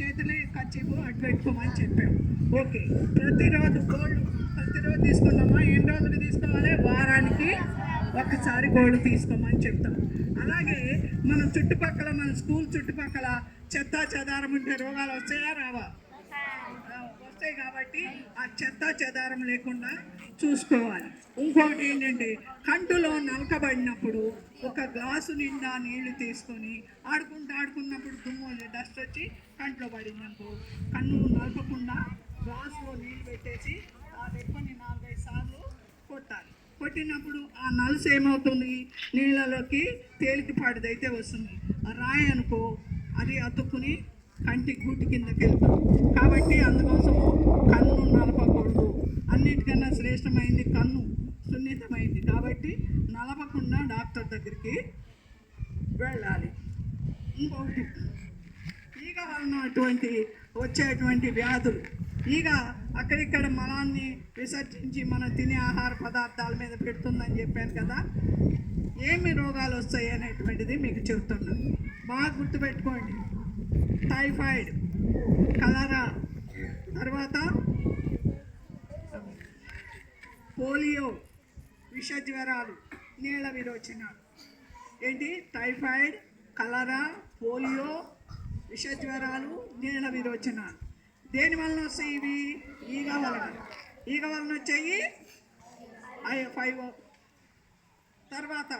చేతులే కచ్చిపు అటు పెట్టుకోమని చెప్పాం ఓకే. ప్రతిరోజు గోల్డ్ ప్రతిరోజు తీసుకున్నామా ఎన్ని రోజులు తీసుకోవాలి? వారానికి ఒక్కసారి గోల్డ్ తీసుకోమని చెప్తాం. అలాగే మన చుట్టుపక్కల మన స్కూల్ చుట్టుపక్కల చెత్త చెదారం ఉంటే రోగాలు వస్తాయా? రావా. వస్తాయి కాబట్టి ఆ చెత్త చెదారం లేకుండా చూసుకోవాలి. ఇంకోటి ఏంటంటే కంటులో నలకబడినప్పుడు ఒక గ్లాసు నిండా నీళ్ళు తీసుకొని ఆడుకుంటూ ఆడుకున్నప్పుడు దుమ్ము డస్ట్ వచ్చి కంట్లో పడిందనుకో కన్ను నలపకుండా గ్లాసులో నీళ్ళు పెట్టేసి ఆ రెప్పని నాలుగైదు సార్లు కొట్టాలి. కొట్టినప్పుడు ఆ నలుసు ఏమవుతుంది? నీళ్ళలోకి తేలికపాటిదైతే వస్తుంది. రాయి అనుకో అది అతుక్కుని కంటి గూటి కిందకి వెళ్తాం. కాబట్టి అందుకోసం కన్ను నలపకూడదు. అన్నిటికన్నా శ్రేష్టమైంది కన్ను సున్నితమైంది. కాబట్టి నలపకుండా డాక్టర్ దగ్గరికి వెళ్ళాలి. ఇంకొకటి ఈగ వలన అటువంటి వచ్చేటువంటి వ్యాధులు. ఈగ అక్కడిక్కడ మలాన్ని విసర్జించి మనం తినే ఆహార పదార్థాల మీద పెడుతుందని చెప్పాను కదా. ఏమి రోగాలు వస్తాయి అనేటువంటిది మీకు చెబుతున్నాను బాగా గుర్తుపెట్టుకోండి. టైఫాయిడ్ కలరా తర్వాత పోలియో విష జ్వరాలు నీళ్ళ విరోచనాలు ఏంటి? టైఫాయిడ్ కలరా పోలియో విష జ్వరాలు నీళ్ళ విరోచనాలు దేని వలన వస్తాయి ఇవి? ఈగ వలన. ఈగ వలన వచ్చాయి ఐ ఫైవ్ తర్వాత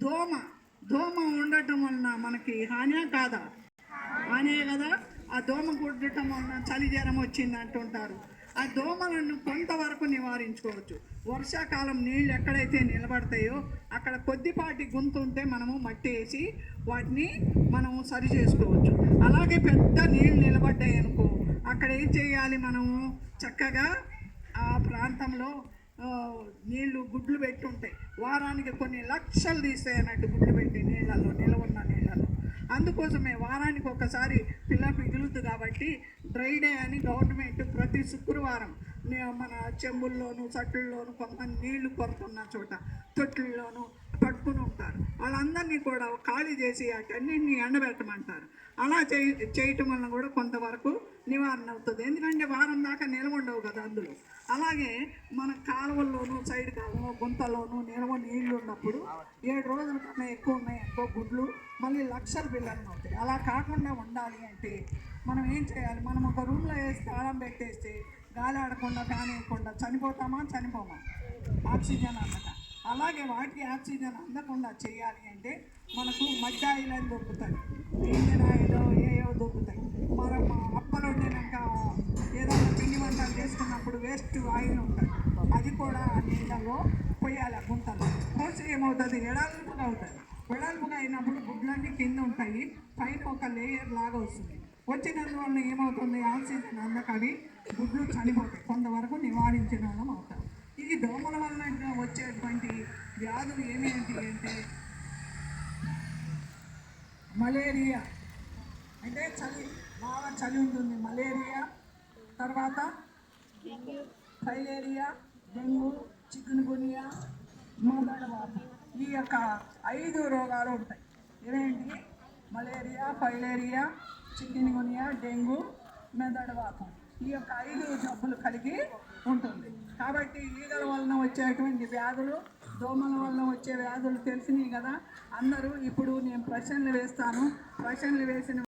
దోమ. దోమ ఉండటం వలన మనకి హాని కాదా? ఆనే కదా ఆ దోమ గుడ్డటం వలన చలి జ్వరం వచ్చింది అంటుంటారు. ఆ దోమలను కొంతవరకు నివారించుకోవచ్చు. వర్షాకాలం నీళ్ళు ఎక్కడైతే నిలబడతాయో అక్కడ కొద్దిపాటి గుంత ఉంటే మనము మట్టి వేసి వాటిని మనము సరి చేసుకోవచ్చు. అలాగే పెద్ద నీళ్ళు నిలబడ్డాయి అనుకో అక్కడ ఏం చేయాలి మనము? చక్కగా ఆ ప్రాంతంలో నీళ్ళు గుడ్లు పెట్టుంటాయి. వారానికి కొన్ని లక్షలు తీస్తాయి అన్నట్టు గుడ్లు పెట్టి నీళ్ళల్లో నిలవున్న నీళ్ళల్లో. అందుకోసమే వారానికి ఒకసారి పిల్ల మిగులుద్దు కాబట్టి డ్రై డే అని గవర్నమెంట్ ప్రతి శుక్రవారం మన చెంబుల్లోను చట్టుల్లోను కొంత నీళ్ళు కొరతున్న చోట తొట్టుల్లోనూ పట్టుకుని ఉంటారు. వాళ్ళందరినీ కూడా ఖాళీ చేసి అటన్నింటినీ ఎండబెట్టమంటారు. అలా చేయ చేయటం వలన కూడా కొంతవరకు నివారణ అవుతుంది. ఎందుకంటే వారం దాకా నిల్వ ఉండవు కదా అందులో. అలాగే మన కాలువల్లోనూ సైడ్ కాలువ గుంతలోనూ నిలవ నీళ్ళు ఉన్నప్పుడు ఏడు రోజుల కన్నా ఎక్కువ ఉన్నాయి ఎక్కువ గుడ్లు మళ్ళీ లక్షల బిల్లలు అవుతాయి. అలా కాకుండా ఉండాలి అంటే మనం ఏం చేయాలి? మనం ఒక రూమ్లో వేసి తాళం పెట్టేస్తే గాలి ఆడకుండా ఫ్యాన్ చనిపోతామా చనిపోమా? ఆక్సిజన్ అన్నమాట అలాగే వాటికి ఆక్సిజన్ అందకుండా చేయాలి అంటే మనకు మడ్డ ఆయిల్ అని దొరుకుతాయి. ఇంజన్ ఆయిల్ ఏవో దొరుకుతాయి. మనం అప్పలు వండినాక ఏదైనా పిండి వంటలు చేసుకున్నప్పుడు వేస్ట్ ఆయిల్ ఉంటుంది అది కూడా ఆ నీళ్ళలో పోయాలి ఆ పోసి ఏమవుతుంది? ఎడల్పుగా అవుతుంది వెడల్పుగా అయినప్పుడు గుడ్లన్నీ కింద ఉంటాయి. పైన ఒక లేయర్ లాగా వస్తుంది. వచ్చినందువల్ల ఏమవుతుంది? ఆక్సిజన్ అందక అవి గుడ్లు చనిపోతాయి. కొంతవరకు నివారించిన వాళ్ళం అవుతాం. ఈ దోమల వలన వచ్చేటువంటి వ్యాధులు ఏమేంటి అంటే మలేరియా. అంటే చలి బాగా చలి ఉంటుంది. మలేరియా తర్వాత ఫైలేరియా డెంగ్యూ చికెన్ గునియా మొదలవాత ఈ యొక్క ఐదు రోగాలు ఉంటాయి. ఇవేంటి malaria filaria chikungunya dengue మెదడు వాతం ఈ యొక్క ఐదు జబ్బులు కలిగి ఉంటుంది. కాబట్టి ఈగల వలన వచ్చేటువంటి వ్యాధులు దోమల వలన వచ్చే వ్యాధులు తెలిసినాయి కదా. అందరూ ఇప్పుడు నేను ప్రశ్నలు వేస్తాను. ప్రశ్నలు వేసిన